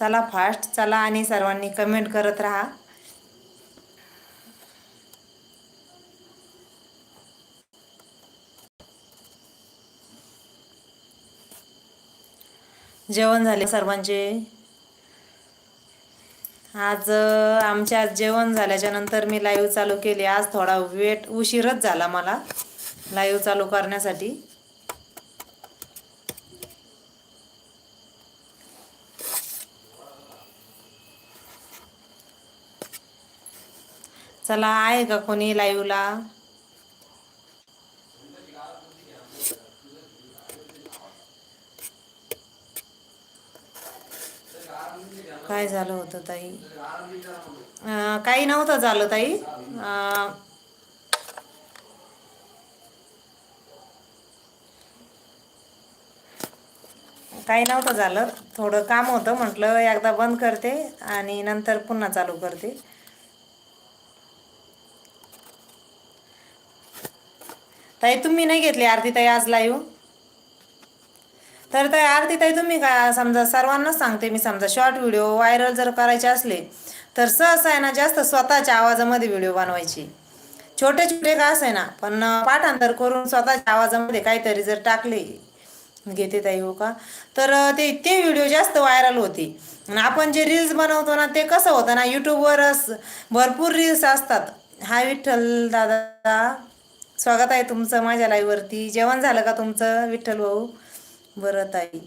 चला फास्ट चला आणि सर्वांनी कमेंट करत राहा. जेवण झाले सर्वांचे. आज आमच्या आज जेवण झाल्याच्यानंतर मी लाईव्ह चालू केली. आज थोडा वेट उशीरच झाला मला लाईव्ह चालू करण्यासाठी. चला आहे का कोणी लाईव्हला काय झालं होतं ताई? काही नव्हतं झालं ताई. काही नव्हतं झालं. थोडं काम होतं म्हटलं एकदा बंद करते आणि नंतर पुन्हा चालू करते. ताई तुम्ही नाही घेतली आरती ताई आज लाईव्ह तर ताई आरती ताई तुम्ही का समजा सर्वांनाच सांगते मी समजा शॉर्ट व्हिडिओ व्हायरल जर करायचे असले तर सहसा आहे ना जास्त स्वतःच्या आवाजामध्ये व्हिडिओ बनवायचे. छोटे छोटे का असे ना पण पाठांतर करून स्वतःच्या आवाजामध्ये काहीतरी जर टाकले घेते ताई हो का? तर ते ते व्हिडिओ जास्त व्हायरल होते. आणि आपण जे रील्स बनवतो ना ते कसं होतं ना यूट्यूबवरच भरपूर रील्स असतात. हा विठ्ठल दादा स्वागत आहे तुमचं माझ्या लाईववरती जेवण झालं का तुमचं विठ्ठल भाऊ? बरं ताई.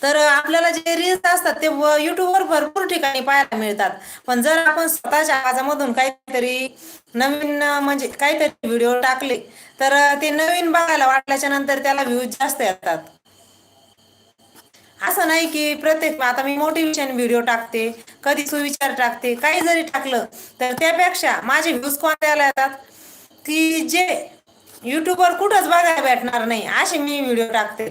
तर आपल्याला जे रील्स असतात ते युट्यूबवर भरपूर ठिकाणी पाहायला मिळतात. पण जर आपण स्वतःच्या आवाजामधून काहीतरी नवीन म्हणजे काहीतरी व्हिडिओ टाकले तर ते नवीन बघायला वाटल्याच्या नंतर त्याला व्ह्यूज जास्त येतात. असं नाही की प्रत्येक आता मी मोटिवेशन व्हिडिओ टाकते कधी सुविचार टाकते काही जरी टाकलं तर त्यापेक्षा माझे व्ह्यूज कोणत्याला येतात? की जे युट्यूबवर कुठंच बघायला भेटणार नाही. असे मी व्हिडिओ टाकते.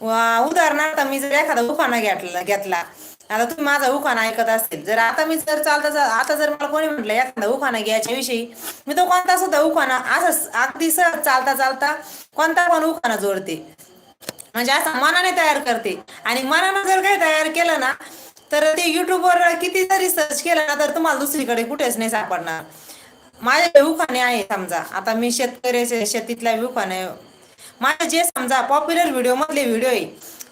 उदाहरणार्थ मी जर एखादा उखाणा घेतला घेतला. आता तुम्ही माझा उखाणा ऐकत असेल जर आता मी जर चालता आता जर मला कोणी म्हटलं एखादा उखाणा घ्यायच्या विषयी मी तो कोणता सुद्धा उखाणा असं अगदी सहज चालता चालता कोणता पण उखाणा जोडते. म्हणजे असं मनाने तयार करते. आणि मनानं जर काही तयार केलं ना तर ते युट्यूबवर किती जरी सर्च केलं ना तर तुम्हाला दुसरीकडे कुठेच नाही सापडणार. माझे उखाणे आहे समजा. आता मी शेतकरी शेतीतल्या उखाणे. माझे जे समजा पॉप्युलर व्हिडिओ मधले व्हिडिओ आहे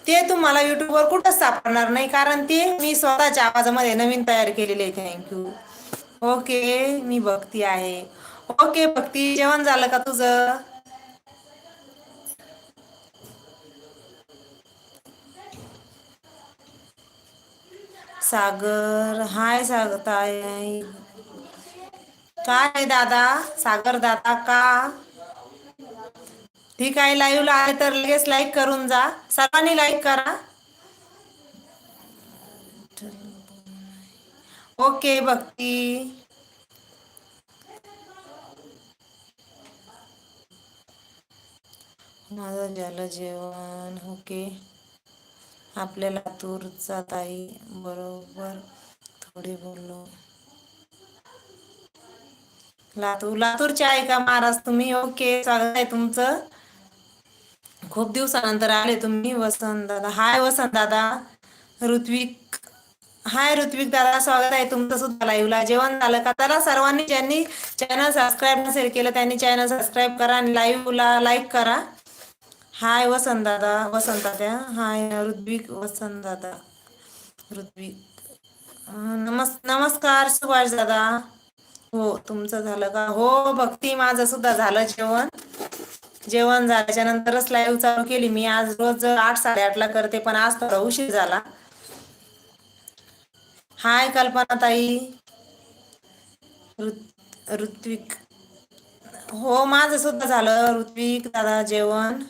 ते तुम्हाला युट्यूबवर कुठंच सापडणार नाही. कारण ते मी स्वतःच्या आवाजामध्ये नवीन तयार केलेले आहे. थँक्यू ओके मी भक्ती आहे. ओके भक्ती. जेवण झालं का तुझं? सागर. हाय सागर ताई. काय दादा? सागर दादा का? ठीक आहे लाईव्हला आले तर लगेच लाईक करून जा. सर्वांनी लाईक करा. ओके भक्ती. माझं झालं जेवण. ओके आपल्याला तूरचा ताई बरोबर. थोडी बोललो. लातूर. लातूरचे आहे का महाराज तुम्ही ओके स्वागत आहे तुमचं. खूप दिवसानंतर आले तुम्ही वसंत दादा. हाय वसंत दादा. ऋत्विक. हाय ऋत्विक दादा स्वागत आहे तुमचं सुद्धा लाईव्हला जेवण झालं का? दादा सर्वांनी ज्यांनी चॅनल सबस्क्राईब नसेल केलं त्यांनी चॅनल सबस्क्राईब करा आणि लाईव्हला लाईक करा. हाय वसंत दादा वसंत दादा. हाय ऋत्विक वसंत दादा. ऋत्विक. नमस् नमस्कार सुभाष दादा. हो तुमचं झालं का? हो भक्ती माझं सुद्धा झालं जेवण. जेवण झाल्याच्या नंतरच लाईव्ह चालू केली. मी आज रोज आठ साडेआठला करते पण आज थोडा उशीर झाला. हाय कल्पना ताई. ऋत्विक. हो माझं सुद्धा झालं. ऋत्विक दादा जेवण.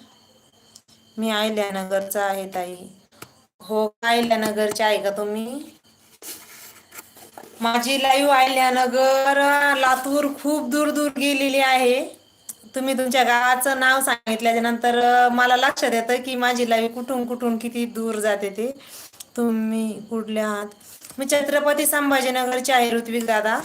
मी अहिल्यानगरचा आहे ताई. हो अहिल्यानगरचे आहे का तुम्ही? माझी लाईव्ह आल्यानगर लातूर खूप दूर दूर गेलेली आहे. तुम्ही तुमच्या गावाचं नाव सांगितल्याच्या नंतर मला लक्षात येतं की माझी लाईव्ह कुठून कुठून किती दूर जाते ते. तुम्ही कुठले आहात? मी छत्रपती संभाजीनगरची आहे ऋत्विक दादा.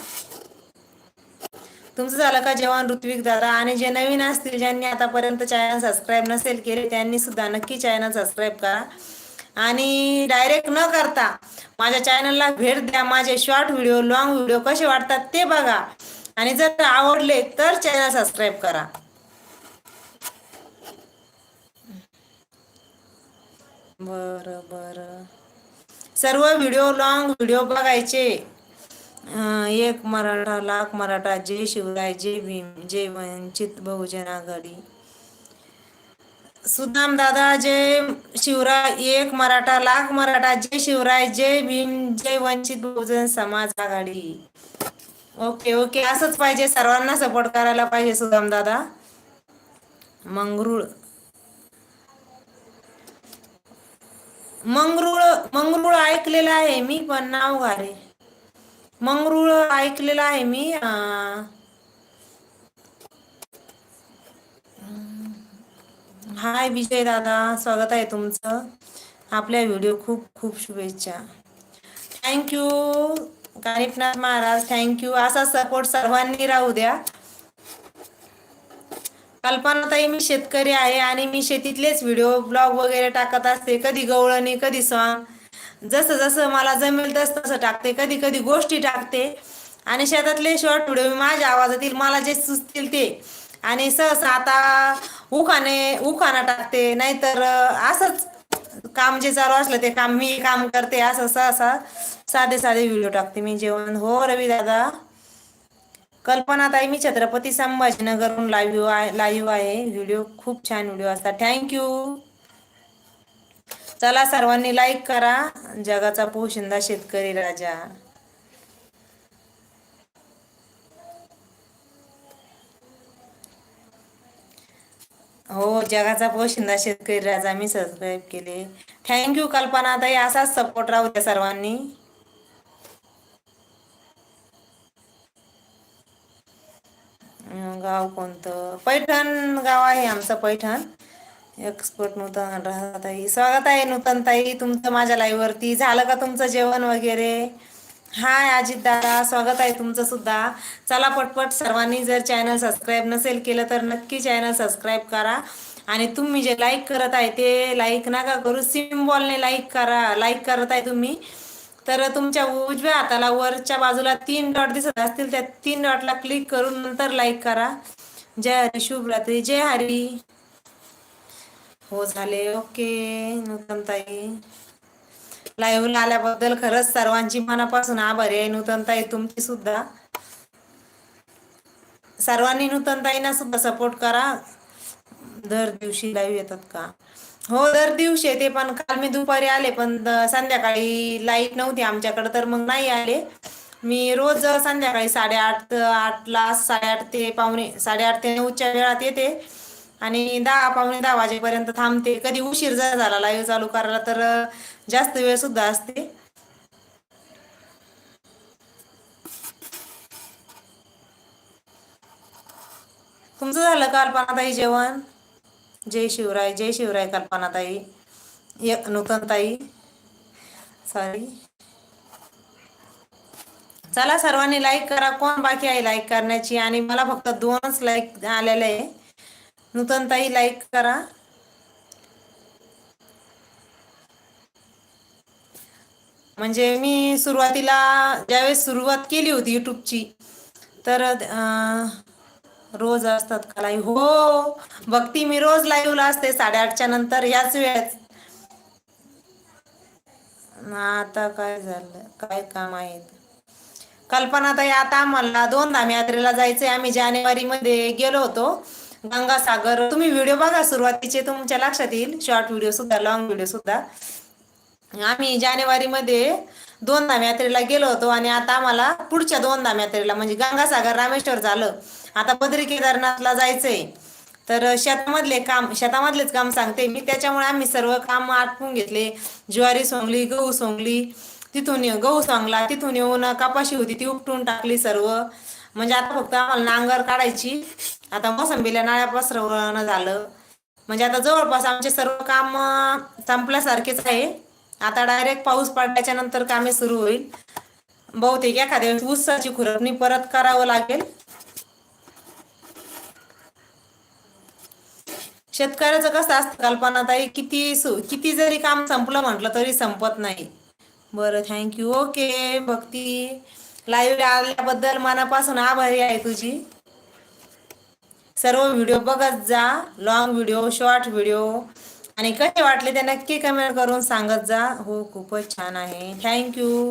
तुमचं झालं का जेवण ऋत्विक दादा? आणि जे नवीन असतील ज्यांनी आतापर्यंत चॅनल सबस्क्राईब नसेल केले त्यांनी सुद्धा नक्की चॅनल सबस्क्राईब करा. आणि डायरेक्ट न करता माझ्या चॅनलला भेट द्या. माझे शॉर्ट व्हिडिओ लॉंग व्हिडिओ कसे वाटतात ते बघा. आणि जर आवडले तर चॅनल सबस्क्राईब करा. बरं बरं. सर्व व्हिडिओ लॉंग व्हिडिओ बघायचे. एक मराठा लाख मराठा जय शिवराय जय भीम जय वंचित बहुजन आघाडी. सुदाम दादा जय शिवराय एक मराठा लाख मराठा जय शिवराय जय भीम जय वंचित बहुजन समाज आघाडी. ओके ओके असंच पाहिजे सर्वांना सपोर्ट करायला पाहिजे सुदाम दादा. मंगरुळ. मंगरुळ मंगरुळ ऐकलेलं आहे मी पण नाव घाले मंगरुळ ऐकलेलं आहे मी अं, हाय विजय दादा स्वागत आहे तुमचं. आपल्या व्हिडिओ खूप खूप शुभेच्छा. Thank you Kanifnath Maharaj. Thank you असा सपोर्ट सर्वांनी राहू द्या. कल्पनाताई मी शेतकरी आहे आणि मी शेतीतलेच व्हिडिओ ब्लॉग वगैरे टाकत असते. कधी गवळणी कधी सॉन्ग जसं जसं मला जमेल तसं तसं टाकते. कधी कधी गोष्टी टाकते. आणि शेतातले शॉर्ट व्हिडिओ माझ्या आवाजातील मला जे सुचतील ते. आणि सहसा आता उखाने उखाना टाकते नाहीतर असंच काम जे चालू असलं ते काम मी काम करते असं सहसा साधे साधे व्हिडिओ टाकते मी जेवण. हो रवी दादा. कल्पना ताई मी छत्रपती संभाजीनगरहून लाईव्ह लाईव्ह आहे व्हिडिओ खूप छान व्हिडिओ असतात. थँक्यू चला सर्वांनी लाईक करा. जगाचा पोशिंदा शेतकरी राजा. हो जगाचा पोशिंदा शेतकरी राजा मी सबस्क्राईब केले. थँक्यू कल्पना ताई. असाच सपोर्ट राहू द्या सर्वांनी. गाव कोणतं? पैठण गाव आहे आमचं पैठण. एक्सपर्ट नूतन राहताई स्वागत आहे नूतन ताई. तुमचं माझ्या लाईव्ह वरती. झालं का तुमचं जेवण वगैरे? हाय अजित दादा स्वागत आहे तुमचं सुद्धा. चला पटपट सर्वांनी जर चॅनल सबस्क्राईब नसेल केलं तर नक्की चॅनल सबस्क्राईब करा. आणि तुम्ही जे लाईक करत आहे ते लाईक नका करू सिम्बॉलने लाईक करा लाईक करत आहे तुम्ही. तर तुमच्या उजव्या हाताला वरच्या बाजूला तीन डॉट दिसत असतील त्या तीन डॉटला क्लिक करून नंतर लाईक करा. जय हरी शुभरात्री जय हरी. हो झाले. ओके नूतन ताई. लाईव्हला आल्याबद्दल खरंच सर्वांची मनापासून आभारी आहे. नूतनताई तुमची सुद्धा. सर्वांनी नूतनताईना सुद्धा सपोर्ट करा. दर दिवशी लाईव्ह येतात का? हो दर दिवशी येते पण काल मी दुपारी आले पण संध्याकाळी लाइट नव्हती आमच्याकडे तर मग नाही आले. मी रोज संध्याकाळी साडेआठ आठला साडेआठ ते पावणे साडेआठ ते नऊच्या वेळात येते. आणि दहा पावणे दहा वाजेपर्यंत थांबते. कधी उशीर जर झाला लाईव्ह चालू करायला तर जास्त वेळ सुद्धा असते. तुमचं झालं कल्पनाताई जेवण? जय शिवराय जय शिवराय कल्पनाताई. एक नूतनताई. सॉरी चला सर्वांनी लाईक करा. कोण बाकी आहे लाईक करण्याची? आणि मला फक्त दोनच लाईक आलेले आहे. नूतनताई लाईक करा. म्हणजे मी सुरुवातीला ज्यावेळेस सुरुवात केली होती युट्यूबची तर रोज असतात का लाईव्ह हो भक्ती मी रोज लाईव्हला असते साडेआठच्या नंतर याच वेळेत आता काय झालं? काय काम आहेत? कल्पना ताई आता आम्हाला दोन धाम यात्रेला जायचंय. आम्ही जानेवारी मध्ये गेलो होतो. गंगासागर तुम्ही व्हिडिओ बघा सुरुवातीचे तुमच्या लक्षात येईल. शॉर्ट व्हिडिओ सुद्धा लॉंग व्हिडिओ सुद्धा. आम्ही जानेवारीमध्ये दोन धाम यात्रेला गेलो होतो आणि आता आम्हाला पुढच्या दोन धाम यात्रेला म्हणजे गंगासागर रामेश्वर झालं. आता बद्री केदारनाथला जायचंय. तर शेतामधले काम शेतामधलेच काम सांगते मी. त्याच्यामुळे आम्ही सर्व काम आटपून घेतले. ज्वारी सोंगली गहू सोंगली तिथून ये- गहू सोंगला तिथून येऊन कपाशी होती ती उपटून टाकली सर्व. म्हणजे आता फक्त आम्हाला नांगर काढायची. आता मोसंबीला नाळ्या पसरवणं झालं. म्हणजे आता जवळपास आमचे सर्व काम संपल्यासारखेच आहे. आता डायरेक्ट पाऊस पडल्याच्या नंतर कामे सुरू होईल. बहुतेक एखाद्या वेळेस ऊसाची खुरपणी परत करावं लागेल. शेतकऱ्याचं कसं असतं कल्पना ताई किती सु- किती जरी काम संपलं म्हटलं तरी संपत नाही. बरं थँक्यू ओके भक्ती. लाईव्ह आल्याबद्दल मनापासून आभारी आहे तुझी. सर्व व्हिडिओ बघत जा. लॉंग व्हिडिओ शॉर्ट व्हिडिओ आणि कसे वाटले ते नक्की कमेंट करून सांगत जा. हो खूपच छान आहे. थँक्यू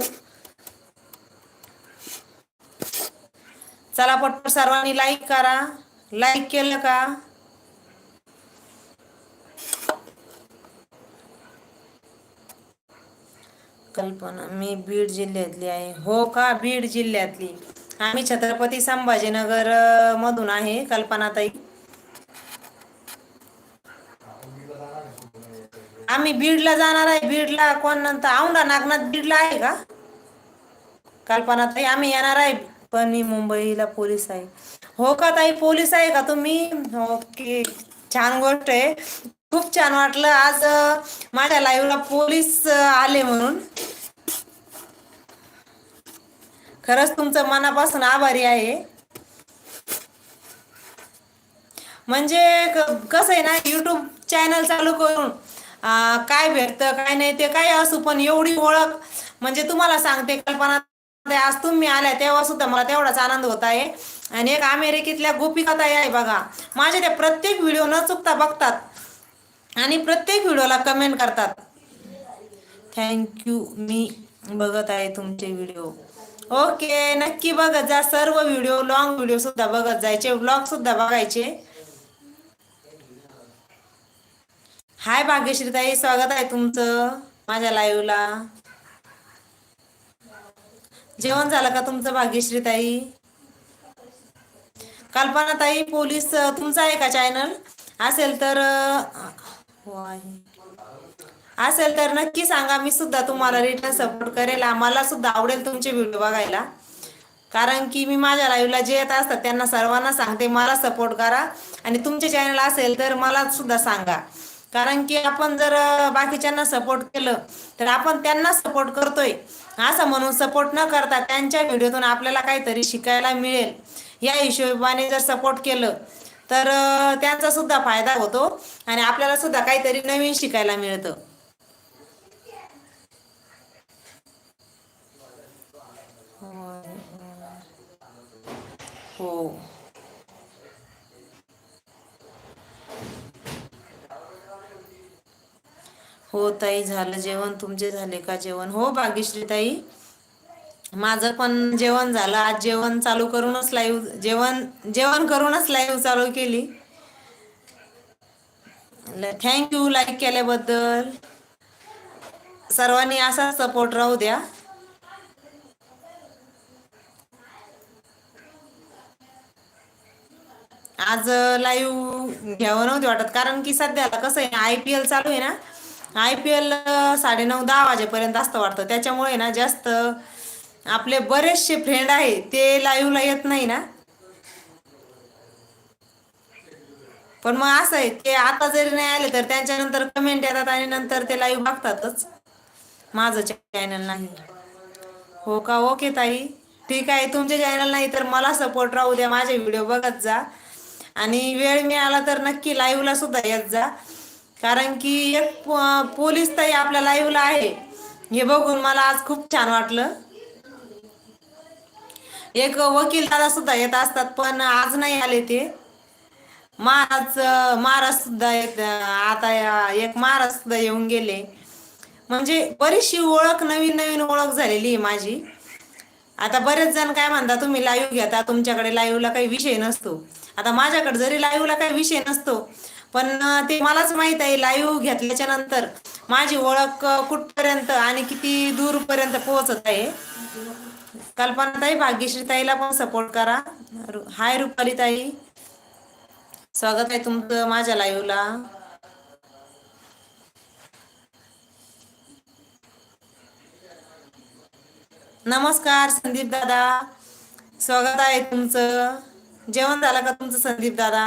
चला पटपट सर्वांनी लाईक करा. लाईक केलं का? कल्पना मी बीड जिल्ह्यातली आहे. हो का? बीड जिल्ह्यातली. आम्ही छत्रपती संभाजीनगर मधून आहे कल्पनाताई आम्ही बीडला जाणार आहे बीडला कोण नंतर औंढा नागनाथ बीडला आहे का? कल्पनाताई आम्ही येणार आहे पण मी मुंबईला पोलीस आहे. हो का ताई पोलीस आहे का तुम्ही? हो, ओके छान गोष्ट आहे. खूप छान वाटलं. आज माझ्या लाईव्हला पोलीस आले म्हणून. खरंच तुमचं मनापासून आभारी आहे. म्हणजे कसं आहे ना युट्यूब चॅनल चालू करून काय भेटतं काय नाही ते काय असू पण एवढी ओळख म्हणजे तुम्हाला सांगते कल्पना आज तुम्ही आल्या तेव्हा सुद्धा मला तेवढाच आनंद होत आहे. आणि एक अमेरिकेतल्या गोपिका ताई आहे बघा. माझ्या त्या प्रत्येक व्हिडिओ न चुकता बघतात. आणि प्रत्येक व्हिडिओला कमेंट करतात. थँक्यू मी बघत आहे तुमचे व्हिडिओ. ओके नक्की बघत जा. सर्व व्हिडिओ लॉंग व्हिडिओ सुद्धा बघत जायचे. ब्लॉग सुद्धा बघायचे. हाय भाग्यश्री ताई स्वागत आहे तुमचं माझ्या लाईव्हला जेवण झालं का तुमचं भाग्यश्री ताई कल्पना ताई पोलीस तुमचा आहे का चॅनल असेल तर असेल तर नक्की सांगा मी सुद्धा तुम्हाला रिटर्न सपोर्ट करेल. आम्हाला सुद्धा आवडेल तुमचे व्हिडिओ बघायला. कारण की मी माझ्या लाईव्हला जे येत असतात त्यांना सर्वांना सांगते मला सपोर्ट करा. आणि तुमचे चॅनल असेल तर मला सुद्धा सांगा. कारण की आपण जर बाकीच्यांना सपोर्ट केलं तर आपण त्यांना सपोर्ट करतोय. असं म्हणून सपोर्ट न करता त्यांच्या व्हिडिओतून आपल्याला काहीतरी शिकायला मिळेल. या हिशोबाने जर सपोर्ट केलं तर त्यांचा सुद्धा फायदा होतो आणि आपल्याला सुद्धा काहीतरी नवीन शिकायला मिळतं. हो. हो. हो ताई झालं जेवण. तुमचे झाले का जेवण? हो भाग्यश्री ताई. माझं पण जेवण झालं. आज जेवण चालू करूनच लाईव्ह जेवण जेवण करूनच लाईव्ह चालू केली. थँक्यू लाईक केल्याबद्दल. सर्वांनी असा सपोर्ट राहू द्या. आज लाईव्ह घ्यावं नव्हती वाटत. कारण की सध्याला कसं आहे आय पी एल चालू आहे ना. आय पी एल साडेनऊ दहा वाजेपर्यंत असतं वाटतं. त्याच्यामुळे ना जास्त आपले बरेचसे फ्रेंड आहे ते लाईव्हला येत नाही ना. पण मग असं आहे ते आता जरी नाही आले तर त्यांच्यानंतर कमेंट येतात आणि नंतर ते लाईव्ह बघतातच. माझं चॅनल नाही. हो का? ओके ताई. ठीक आहे. तुमचे चॅनल नाही तर मला सपोर्ट राहू द्या. माझे व्हिडिओ बघत जा. आणि वेळ मिळाला तर नक्की लाईव्हला सुद्धा येत जा. कारण की एक पोलीस ताई आपल्या लाईव्हला आहे. हे बघून मला आज खूप छान वाटलं. एक वकील दादा सुद्धा येत असतात पण आज नाही आले ते. महाराज महाराज सुद्धा येत आता या- एक महाराज सुद्धा येऊन गेले. म्हणजे बरीचशी ओळख नवीन नवीन ओळख झालेली आहे माझी. आता बरेच जण काय म्हणता तुम्ही लाईव्ह घेता तुमच्याकडे लाईव्हला काही विषय नसतो. आता माझ्याकडे जरी लाईव्हला काही विषय नसतो पण ते मलाच माहीत आहे लाईव्ह घेतल्याच्या नंतर माझी ओळख कुठपर्यंत आणि किती दूरपर्यंत पोहोचत आहे. कल्पनाताई भाग्यश्री ताईला पण सपोर्ट करा. हाय रुपाली ताई स्वागत आहे तुमचं माझ्या लाईव्हला नमस्कार संदीप दादा. स्वागत आहे तुमचं. जेवण झालं का तुमचं संदीप दादा?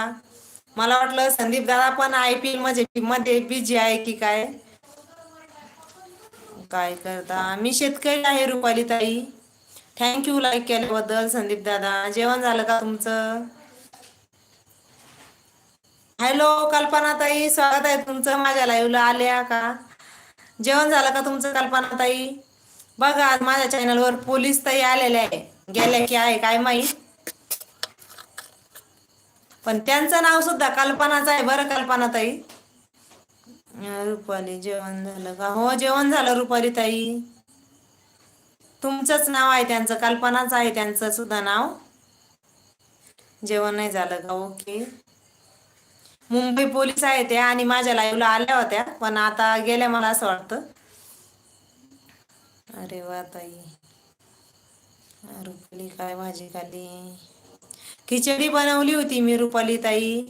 मला वाटलं संदीप दादा पण आय पी एलमध्ये मध्ये बिझी आहे की काय? काय करता? मी शेतकरी आहे रुपाली ताई. थँक्यू लाईक केल्याबद्दल संदीप दादा. जेवण झालं का तुमचं? हॅलो कल्पना ताई. स्वागत आहे तुमचं. माझ्या लाईव्हला आल्या का? जेवण झालं का तुमचं कल्पना ताई? बघा आज माझ्या चॅनलवर पोलीस ताई आलेले आहे. गेल्या की आहे काय माहीत? पण त्यांचं नाव सुद्धा कल्पनाच आहे बरं कल्पना ताई. रुपाली जेवण झालं का? हो जेवण झालं रुपाली ताई. तुमचंच नाव आहे त्यांचं कल्पनाच आहे त्यांचं सुद्धा नाव. जेवण नाही झालं का? ओके. मुंबई पोलीस आहे त्या आणि माझ्या लाईव्हला आल्या होत्या पण आता गेल्या मला असं वाटतं. अरे वा ताई. रुपली काय भाजी खाली खिचडी बनवली होती मी रुपाली ताई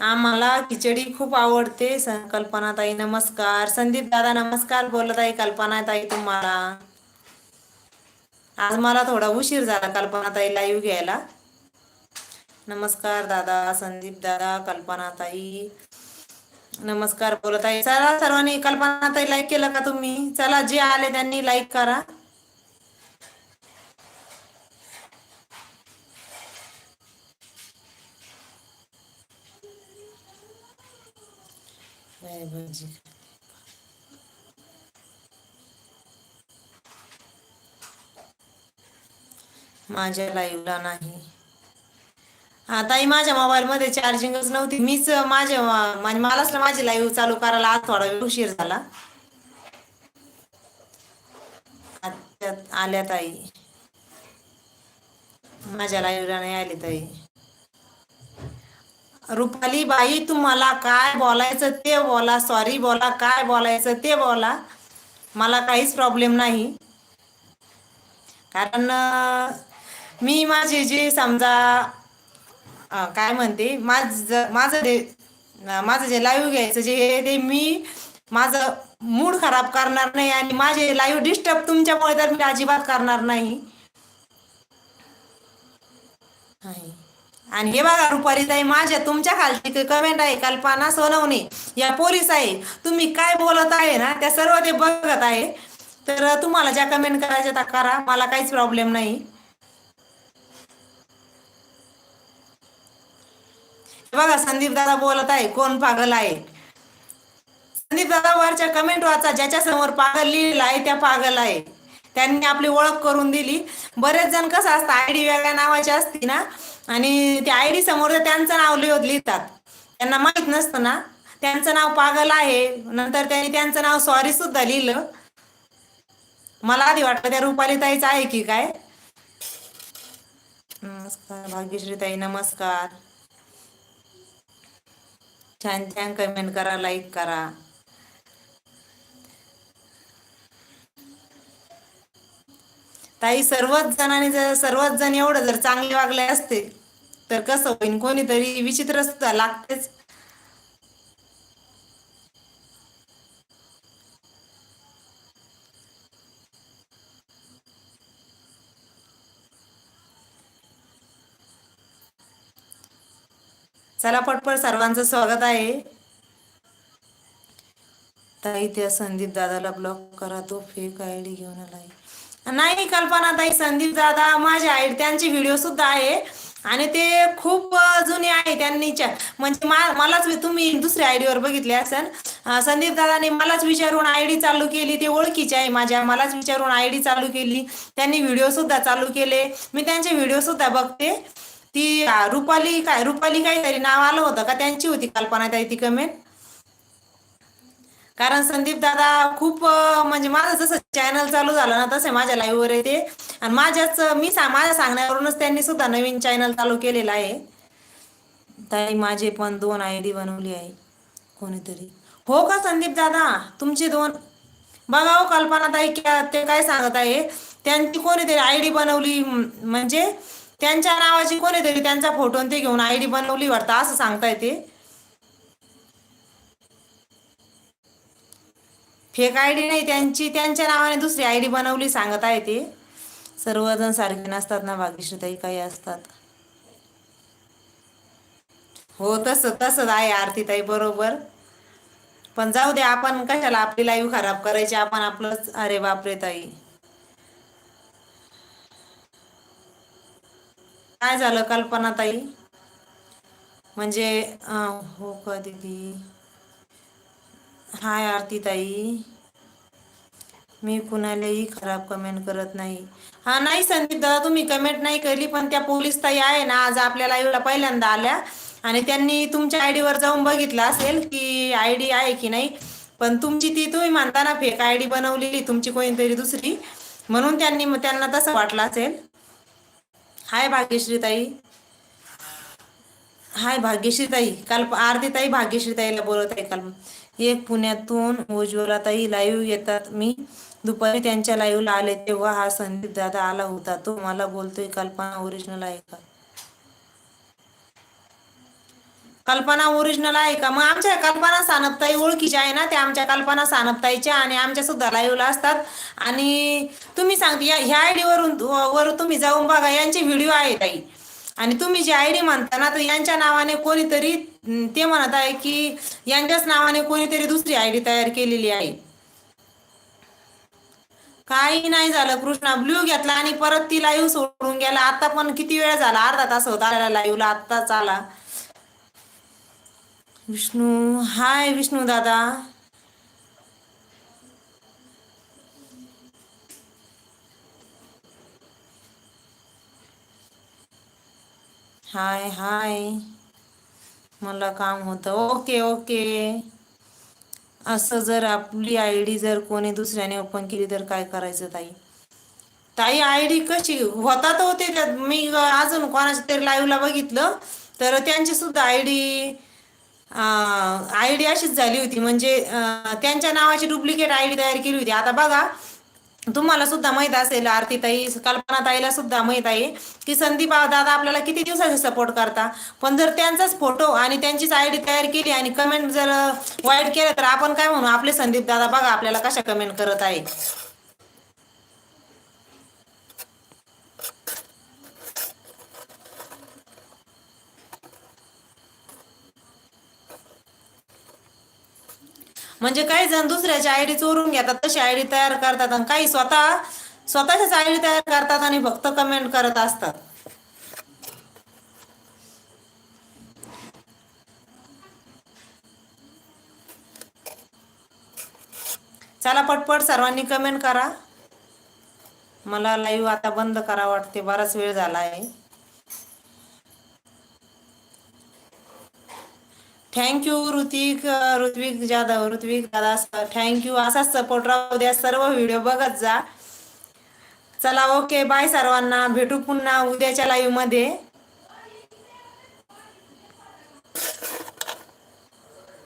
आम्हाला खिचडी खूप आवडते कल्पना ताई नमस्कार. संदीप दादा नमस्कार बोलत आहे कल्पना ताई तुम्हाला. आज मला थोडा उशीर झाला कल्पना ताई लाईव्ह घ्यायला. नमस्कार दादा संदीप दादा कल्पना ताई. नमस्कार बोलत आहे. चला सर्वांनी कल्पना ताई लाईक केलं का तुम्ही? चला जे आले त्यांनी लाईक करा. काय भाजी माझ्या लाईव्हला नाही. हा ताई माझ्या मोबाईलमध्ये चार्जिंगच नव्हती. मीच माझ्या म्हणजे मलाच ना माझी लाईव्ह चालू करायला आज थोडा वेळ उशीर झाला. आल्या ताई. माझ्या लाईव्हला नाही आली ताई. रुपाली बाई तुम्हाला काय बोलायचं ते बोला सॉरी बोला काय बोलायचं ते बोला. मला काहीच प्रॉब्लेम नाही. कारण मी माझे जे समजा काय म्हणते माझ माझं जे माझं जे लाईव्ह घ्यायचं जे ते मी माझं मूड खराब करणार नाही आणि माझे लाईव्ह डिस्टर्ब तुमच्यामुळे तर मी अजिबात करणार नाही. आणि हे बघा रुपालीताई माझ्या तुमच्या खालची कमेंट आहे कल्पना सोनवणे. या पोलीस आहे तुम्ही काय बोलत आहे ना त्या सर्व ते बघत आहे. तर तुम्हाला ज्या कमेंट करायच्या त्या करा मला काहीच प्रॉब्लेम नाही. हे बघा संदीप दादा बोलत आहे कोण पागल आहे? संदीप दादा वरच्या कमेंट वाचा ज्याच्या समोर पागल लिहिलेला आहे त्या पागल आहे. त्यांनी आपली ओळख करून दिली. बरेच जण कसं असतं आयडी वेगळ्या नावाची असती ना आणि त्या आयडी समोर तर त्यांचं नाव लिहितात. त्यांना माहीत नसतं ना. त्यांचं नाव पागल आहे. नंतर त्यांनी त्यांचं नाव सॉरी सुद्धा लिहिलं. मला आधी वाटलं त्या रुपाली ताईच आहे की काय? नमस्कार भाग्यश्री ताई नमस्कार. छान छान कमेंट करा लाईक करा. ताई सर्वच जणांनी जर सर्वच जण एवढं जर चांगले वागले असते तर कसं होईन? कोणीतरी विचित्र सुद्धा लागतेच. चला पटपट सर्वांचं स्वागत आहे. ताई त्या संदीप दादाला ब्लॉक करा तो फेक आय डी घेऊन आलाय. नाही कल्पना ताई संदीप दादा माझ्या आय त्यांचे व्हिडिओ सुद्धा आहे. आणि ते खूप जुने आहे त्यांनीच्या म्हणजे मा- मलाच तुम्ही दुसऱ्या आयडीवर बघितले असेल. संदीप दादाने मलाच विचारून आयडी चालू केली. ते ओळखीचे आहे माझ्या. मलाच विचारून आयडी चालू केली. त्यांनी व्हिडिओ सुद्धा चालू केले. मी त्यांचे व्हिडिओ सुद्धा बघते. ती रुपाली काय रुपाली काहीतरी नाव आलं होतं का? त्यांची होती कल्पना ताई ती कमेंट कारण संदीप दादा खूप म्हणजे माझं जसं चॅनल चालू झालं ना तसे माझ्या लाईव्हवर येते. आणि माझ्याच मी सा माझ्या सांगण्यावरूनच त्यांनी सुद्धा नवीन चॅनल चालू केलेला आहे. ताई माझे पण दोन आय डी बनवली आहे कोणीतरी. हो का संदीप दादा? तुमचे दोन. बघा हो कल्पना ताई क्या- ते काय सांगत आहे? त्यांची कोणीतरी आय डी बनवली म्हणजे त्यांच्या नावाची कोणीतरी त्यांचा फोटो ते घेऊन आय डी बनवली वाटतं असं सांगताय ते. फेक आय डी नाही त्यांची त्यांच्या नावाने दुसरी आय डी बनवली सांगत आहे ते. सर्वजण सारखे नसतात ना भाग्यश्रीताई काही असतात. हो तसं तसंच आहे आरतीताई बरोबर. पण जाऊ दे आपण कशाला आपली लाईव्ह खराब करायची आपण आपलंच अरे बापरे ताई. काय झालं कल्पना ताई? म्हणजे हो का दीदी? हाय आरती ताई. मी कुणालाही खराब कमेंट करत नाही. हा नाही संदीप दादा तुम्ही कमेंट नाही केली पण त्या पोलीस ताई आहे ना आज आपल्याला एवढा पहिल्यांदा आल्या. आणि त्यांनी तुमच्या आयडीवर जाऊन बघितलं असेल की आयडी आहे की नाही. पण तुमची ती तुम्ही मानताना ना फेक आयडी बनवलेली तुमची कोणीतरी दुसरी. म्हणून त्यांनी त्यांना तसं वाटलं असेल. हाय भाग्यश्री ताई. हाय भाग्यश्री ताई. काल आरती ताई भाग्यश्री ताईला बोलत आहे काल. एक पुण्यातून उज्ज्वला लाईव्ह येतात. मी दुपारी त्यांच्या लाईव्हला आले तेव्हा हा संदीप दादा आला होता. तो मला बोलतोय कल्पना ओरिजिनल आहे का? कल्पना ओरिजिनल आहे का? मग आमच्या कल्पना सानपताई ओळखीच्या आहे ना? त्या आमच्या कल्पना सानपताईच्या आणि आमच्या सुद्धा लाईव्हला असतात. आणि तुम्ही सांगते या ह्या आय वरून वर तुम्ही जाऊन बघा. यांचे व्हिडिओ आहेत ताई. आणि तुम्ही जे आय डी म्हणता ना तर यांच्या नावाने कोणीतरी ते म्हणत आहे की यांच्याच नावाने कोणीतरी दुसरी आय डी तयार केलेली आहे. काही नाही झालं कृष्णा. ब्ल्यू घेतला आणि परत ती लाईव्ह सोडून गेला. आता पण किती वेळ झाला? अर्धा तास होता आलेला लाईव्हला आत्ताच आला. विष्णू हाय विष्णू दादा. हाय हाय. मला काम होतं. Okay okay. असं जर आपली आय डी जर कोणी दुसऱ्याने ओपन केली तर काय करायचं ताई? ताई आय डी कशी? होता तर होते त्यात. मी अजून कोणाच्या तरी लाईव्हला बघितलं तर त्यांची सुद्धा आय डी आय डी अशीच झाली होती. म्हणजे त्यांच्या नावाची डुप्लिकेट आय डी तयार केली होती. आता बघा तुम्हाला सुद्धा माहीत असेल आरती ताई कल्पना ताईला सुद्धा माहीत आहे की संदीप दादा आपल्याला किती दिवसाचे सपोर्ट करता? पण जर त्यांचाच फोटो आणि त्यांचीच आय डी तयार केली आणि कमेंट जर वाईट केलं तर आपण काय म्हणू? आपले संदीप दादा बघा आपल्याला कशा कमेंट करत आहे म्हणजे काही जण दुसऱ्याची आयडी चोरून घेतात तशी आयडी तयार करतात आणि काही स्वतः स्वतःच्याच आयडी तयार करतात आणि फक्त कमेंट करत असतात. चला पटपट सर्वांनी कमेंट करा. मला लाईव्ह आता बंद करा वाटते बराच वेळ झाला आहे. थँक्यू ऋतिक ऋत्विक जाधव ऋत्विक दादा थँक्यू असाच सपोर्ट राहू द्या. सर्व व्हिडिओ बघत जा. चला ओके बाय सर्वांना. भेटू पुन्हा उद्याच्या लाईव्हमध्ये.